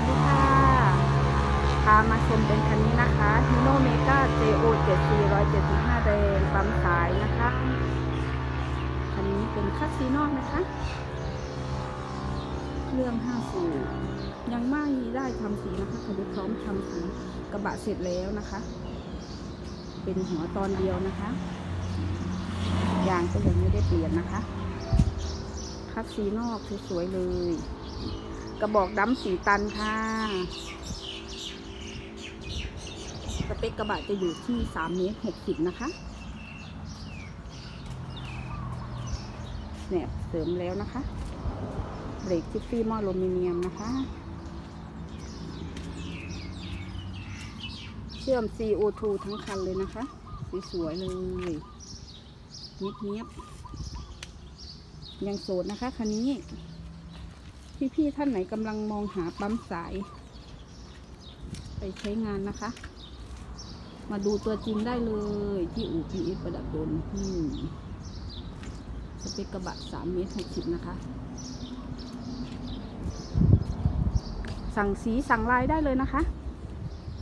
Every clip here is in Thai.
สดีค่ะ พามาชมเป็นคันนี้นะคะ Hino Mega JO 7475แดงปั๊มสายนะคะ คันนี้เป็นคัสซีนอกนะคะ เครื่อง5สูบยังไม่ได้ทำสีนะคะคันนี้พร้อมทำสีกระบะเสร็จแล้วนะคะ เป็นหัวตอนเดียวนะคะ ยางก็ยังไม่ได้เปลี่ยนนะคะคัสซีนอกสวยๆเลย กระบอกดำสีตันค่ะสเปคกระบะจะอยู่ที่3เมตร60นะคะแหนบเสริมแล้วนะคะเบรกชิปปี้มอลูมิเนียมนะคะ เชื่อม CO2 ทั้งคันเลยนะคะ สวยๆเลยเนียบๆยังโสดนะคะคันนี้ พี่ๆท่านไหนกำลังมองหาปั๊มสาย ไปใช้งานนะคะ มาดูตัวจริงได้เลยที่อู่พีเอสประดับดนที่สเปกกระบะ3เมตร60นะคะ สั่งสีสั่งลายได้เลยนะคะ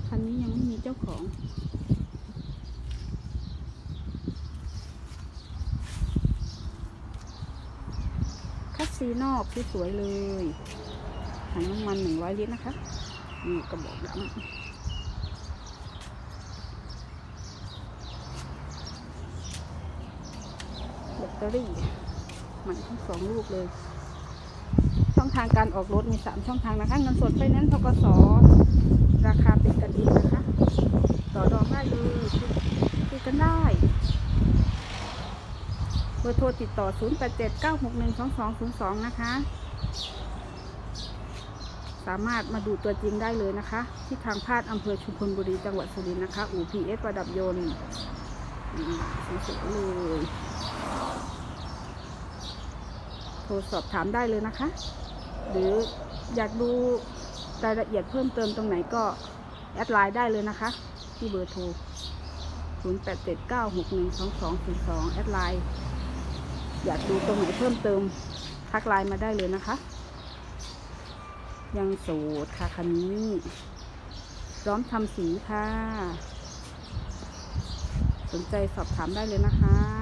คันนี้ยังไม่มีเจ้าของ ซีนอกที่สวยเลยถังน้ำมัน100ลิตรนะคะนี่กระบอกดำแบตเตอรี่ใหม่ทั้งสองลูกเลย ช่องทางการออกรถมี3ช่องทางนะคะเงินสดไฟแนนซ์ทกสราคาเป็นกันเองนะคะ ต่อรองได้เลยคุยกันได้ อร์โทรติดต่อ 0879612202 นะคะ สามารถมาดูตัวจริงได้เลยนะคะ ที่ทางพาดอำเภอชุมพลบุรีจังหวัดสุรินทร์นะคะอูพีเอสประดับยนต์สวยๆเลยโทรสอบถามได้เลยนะคะ หรืออยากดูรายละเอียดเพิ่มเติมตรงไหนก็แอดไลน์ได้เลยนะคะ ที่เบอร์โทร 0879612202 แอดไลน์ อยากดูตรงไหนเพิ่มเติมทักไลน์มาได้เลยนะคะ ยังโสดค่ะคันนี้พร้อมทำสีค่ะ สนใจสอบถามได้เลยนะคะ